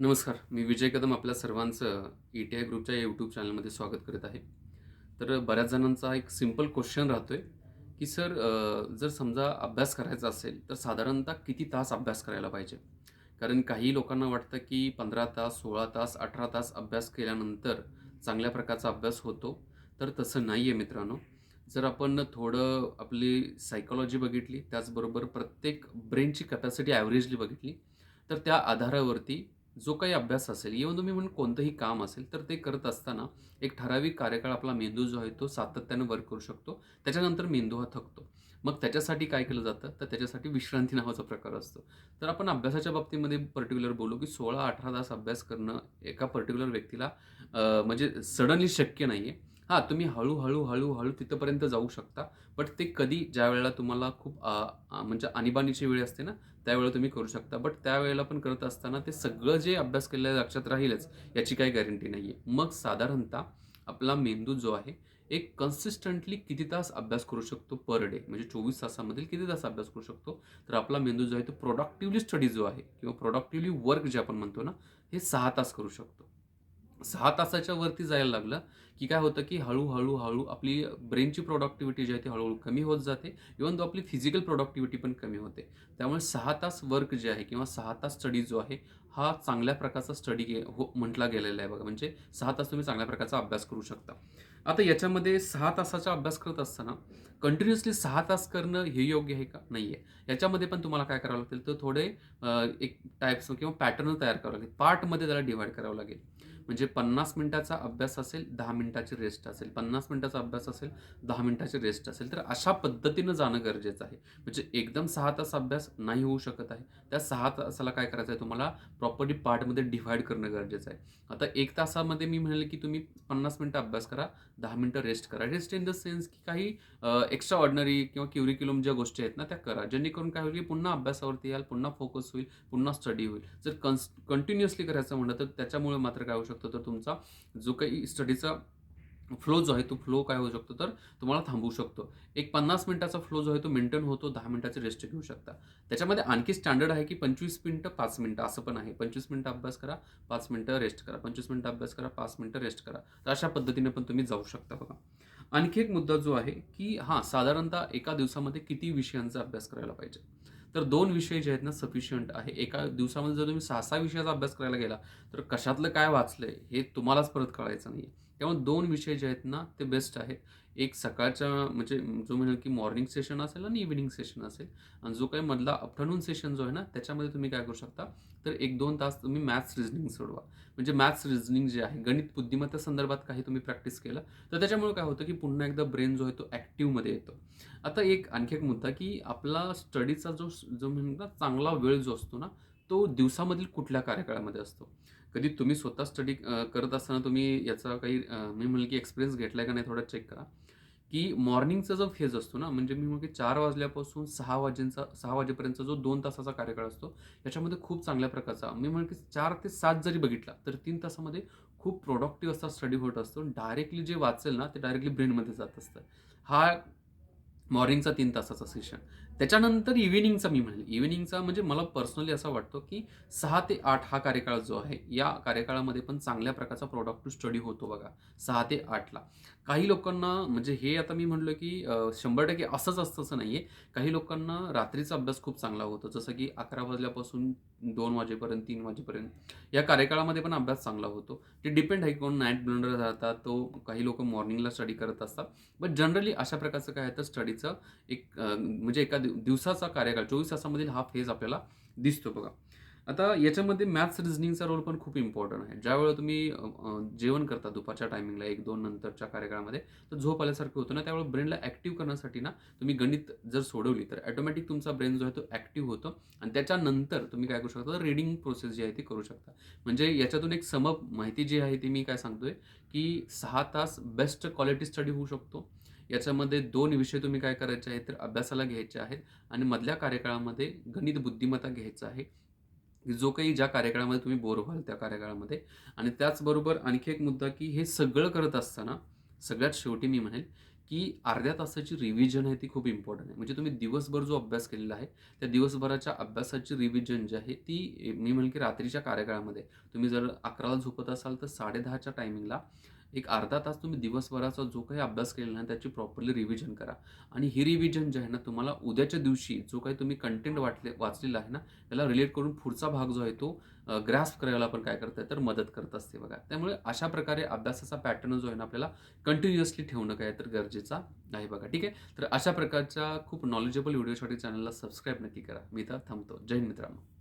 नमस्कार मी विजय कदम आपल्या सर्वांचं ई टी आय ग्रुपच्या यूट्यूब चॅनलमध्ये स्वागत करत आहे. तर बऱ्याच जणांचा एक सिंपल क्वेश्चन राहतो आहे की सर जर समजा अभ्यास करायचा असेल तर साधारणतः किती तास अभ्यास करायला पाहिजे? कारण काही लोकांना वाटतं की पंधरा तास सोळा तास अठरा तास अभ्यास केल्यानंतर चांगल्या प्रकारचा अभ्यास होतो. तर तसं नाही आहे मित्रांनो. जर आपण थोडं आपली सायकॉलॉजी बघितली त्याचबरोबर प्रत्येक ब्रेनची कॅपॅसिटी ॲव्हरेजली बघितली तर त्या आधारावरती जो काही अभ्यास असेल इव्हन तुम्ही म्हणून कोणतंही काम असेल तर ते करत असताना एक ठराविक कार्यकाळ आपला मेंदू जो आहे तो सातत्याने वर्क करू शकतो. त्याच्यानंतर मेंदू हा थकतो. मग त्याच्यासाठी काय केलं जातं? तर त्याच्यासाठी विश्रांती नावाचा प्रकार असतो. तर आपण अभ्यासाच्या बाबतीमध्ये पर्टिक्युलर बोलू की सोळा अठरा तास अभ्यास करणं एका पर्टिक्युलर व्यक्तीला म्हणजे सडनली शक्य नाही आहे हां तुम्ही हळूहळू हळूहळू तिथंपर्यंत जाऊ शकता. बट ते कधी ज्या वेळेला तुम्हाला खूप म्हणजे आणीबाणीची वेळ असते ना त्यावेळेला तुम्ही करू शकता. बट त्यावेळेला पण करत असताना ते सगळं जे अभ्यास केलेलं लक्षात राहीलच याची काही गॅरंटी नाही आहे मग साधारणतः आपला मेंदू जो आहे एक कन्सिस्टंटली किती तास अभ्यास करू शकतो पर डे म्हणजे चोवीस तासामधील किती तास अभ्यास करू शकतो? तर आपला मेंदू जो आहे तो प्रोडक्टिव्हली स्टडी जो आहे किंवा प्रोडक्टिव्हली वर्क जे आपण म्हणतो ना हे सहा तास करू शकतो. सहा तासाच्या वरती जायला लागलं की काय होतं की हळूहळू हळू आपली ब्रेनची प्रोडक्टिव्हिटी जी आहे ती हळूहळू कमी होत जाते. इवन तो आपली फिजिकल प्रोडक्टिव्हिटी पण कमी होते. त्यामुळे सहा तास वर्क जे आहे किंवा सहा तास स्टडी जो आहे हा चांगल्या प्रकारचा स्टडी गे हो म्हटला गेलेला आहे बघा. म्हणजे सहा तास तुम्ही चांगल्या प्रकारचा अभ्यास करू शकता. आता याच्यामध्ये सहा तासाचा अभ्यास करत असताना कंटिन्युअसली सहा तास करणं हे योग्य आहे का? नाही आहे याच्यामध्ये पण तुम्हाला काय करावं लागतील तर थोडे एक टाईप्स किंवा पॅटर्न तयार करावं लागेल. पार्टमध्ये त्याला डिवाईड करावं लागेल. म्हणजे पन्नास मिनिटाचा अभ्यास असेल दहा मिनिटाची रेस्ट असेल. पन्नास मिनिटाचा अभ्यास असेल दहा मिनिटाची रेस्ट असेल. तर अशा पद्धतीनं जाणं गरजेचं आहे. म्हणजे एकदम सहा तास अभ्यास नाही होऊ शकत आहे. त्या सहा तासाला काय करायचं आहे तुम्हाला? प्रॉपर्टी पार्टमध्ये डिव्हाइड करणं गरजेचं आहे. आता एक तासामध्ये मी म्हणेल की तुम्ही पन्नास मिनटं अभ्यास करा दहा मिनटं रेस्ट करा. रेस्ट इन द सेन्स की काही एक्स्ट्रा ऑर्डनरी किंवा क्युरिक्युलम ज्या गोष्टी आहेत ना त्या करा. जेणेकरून काय होईल की पुन्हा अभ्यासावरती याल पुन्हा फोकस होईल पुन्हा स्टडी होईल. जर कन्स कंटिन्युअसली करायचं म्हणलं तर त्याच्यामुळे मात्र काय होऊ शकतं? तर तुमचा जो काही स्टडीचा फ्लो जो आहे तो फ्लो काय होऊ शकतो तर तुम्हाला थांबवू शकतो. एक पन्नास मिनिटाचा फ्लो जो आहे तो मेंटेन होतो दहा मिनिटाचे रेस्ट घेऊ शकता. त्याच्यामध्ये आणखी स्टँडर्ड आहे की पंचवीस मिनटं पाच मिनटं असं पण आहे. पंचवीस मिनटं अभ्यास करा पाच मिनटं रेस्ट करा. पंचवीस मिनटं अभ्यास करा पाच मिनटं रेस्ट करा. तर अशा पद्धतीने पण तुम्ही जाऊ शकता बघा. आणखी एक मुद्दा जो आहे की हां साधारणतः एका दिवसामध्ये किती विषयांचा अभ्यास करायला पाहिजे? तर दोन विषय जे आहेत ना सफिशियंट आहे. एका दिवसामध्ये जर तुम्ही सहा सहा विषयाचा अभ्यास करायला गेला तर कशातलं काय वाचलंय हे तुम्हालाच परत कळायचं नाही त्यामुळे दोन विषय जे आहेत ना ते बेस्ट आहेत. एक सकाळच्या म्हणजे जो म्हणेल की मॉर्निंग सेशन असेल आणि इव्हिनिंग सेशन असेल आणि जो काही मधला आफ्टरनून सेशन जो आहे ना त्याच्यामध्ये तुम्ही काय करू शकता? तर एक दोन तास तुम्ही मॅथ्स रिझनिंग सोडवा. म्हणजे मॅथ्स रिझनिंग जे आहे गणित बुद्धिमत्ता संदर्भात काही तुम्ही प्रॅक्टिस केलं तर त्याच्यामुळे काय होतं की पुन्हा एकदा ब्रेन जो आहे तो ॲक्टिव्हमध्ये येतो. आता एक आणखी एक मुद्दा की आपला स्टडीचा जो जो म्हणतात चांगला वेळ जो असतो ना तो दिवसामधील कुठल्या कार्यकाळामध्ये असतो? कधी तुम्ही स्वतः स्टडी करत असताना तुम्ही याचा काही मी म्हणेल की एक्सपिरियन्स घेतलाय का नाही थोडा चेक करा. की मॉर्निंगचा जो फेज असतो ना म्हणजे मी म्हणतो की चार वाजल्यापासून सहा वाजेंचा सहा वाजेपर्यंत जो दोन तासाचा कार्यकाळ असतो याच्यामध्ये खूप चांगल्या प्रकारचा मी म्हणेल की चार ते सात जरी बघितला तर तीन तासामध्ये खूप प्रोडक्टिव्ह असा स्टडी होत असतो डायरेक्टली जे वाचेल ना ते डायरेक्टली ब्रेनमध्ये जात असतं. हा मॉर्निंगचा तीन तासाचा सेशन त्याच्यानंतर इव्हिनिंगचा मी म्हणेल. इव्हिनिंगचा म्हणजे मला पर्सनली असा वाटतो की सहा ते आठ हा कार्यकाळ जो आहे या कार्यकाळामध्ये पण चांगल्या प्रकारचा प्रोडक्टिव्ह स्टडी होतो बघा सहा ते आठला काही लोकांना म्हणजे हे आता मी म्हणलो की शंभर टक्के असंच असतं असं नाही आहे काही लोकांना रात्रीचा अभ्यास खूप चांगला होतो जसं की अकरा वाजल्यापासून दोन वाजेपर्यंत तीन वाजेपर्यंत. या कार्यकाळामध्ये पण अभ्यास चांगला होतो. ते डिपेंड आहे कोण नाईट ब्लंडर राहतात तो काही लोक मॉर्निंगला स्टडी करत असतात. बट जनरली अशा प्रकारचं काय आहे तर स्टडीचं एक म्हणजे एका दिव- दिवसाचा कार्यकाळ चोवीस तासामधील हा फेज आपल्याला दिसतो बघा. आता याच्यामध्ये मॅथ्स रिझनिंगचा रोल पण खूप इम्पॉर्टंट आहे. ज्यावेळेला तुम्ही जेवण करता दुपारच्या टायमिंगला एक दोन नंतरच्या कार्यकाळामध्ये तर झोप आल्यासारखं होतं ना त्यावेळेला ब्रेनला ॲक्टिव्ह करण्यासाठी ना तुम्ही गणित जर सोडवली तर ऑटोमॅटिक तुमचा ब्रेन जो आहे तो ॲक्टिव्ह होतो. आणि त्याच्यानंतर तुम्ही काय करू शकता रीडिंग प्रोसेस जी आहे ती करू शकता. म्हणजे याच्यातून एक समप माहिती जी आहे ती मी काय सांगतोय की सहा तास बेस्ट क्वालिटी स्टडी होऊ शकतो. याच्यामध्ये दोन विषय तुम्ही काय करायचे आहेत तर अभ्यासाला घ्यायचे आहेत आणि मधल्या कार्यकाळामध्ये गणित बुद्धिमत्ता घ्यायचं आहे. जो काही ज्या कार्यकाळामध्ये तुम्ही बोर व्हाल त्या कार्यकाळामध्ये. आणि त्याचबरोबर आणखी एक मुद्दा की हे सगळं करत असताना सगळ्यात शेवटी मी म्हणेल की अर्ध्या तासाची रिव्हिजन आहे ती खूप इम्पॉर्टंट आहे. म्हणजे तुम्ही दिवसभर जो अभ्यास केलेला आहे त्या दिवसभराच्या अभ्यासाची रिव्हिजन जी आहे ती मी म्हणेन की रात्रीच्या कार्यकाळामध्ये. तुम्ही जर अकराला झोपत असाल तर साडेदहाच्या टायमिंगला एक अर्धा तास तुम्ही दिवसभराचा जो काही अभ्यास केलेला आहे त्याची प्रॉपरली रिव्हिजन करा. आणि ही रिव्हिजन जे आहे ना तुम्हाला उद्याच्या दिवशी जो काही तुम्ही कंटेंट वाटले वाचलेला आहे ना त्याला रिलेट करून पुढचा भाग जो आहे तो ग्रॅस्प करायला आपण काय करताय तर मदत करत असते बघा. त्यामुळे अशा प्रकारे अभ्यासाचा पॅटर्न जो आहे ना आपल्याला कंटिन्युअसली ठेवणं काय तर गरजेचा आहे बघा. ठीक आहे? तर अशा प्रकारच्या खूप नॉलेजेबल व्हिडिओसाठी चॅनलला सबस्क्राईब नक्की करा. मी तर थांबतो. जय मित्रांनो.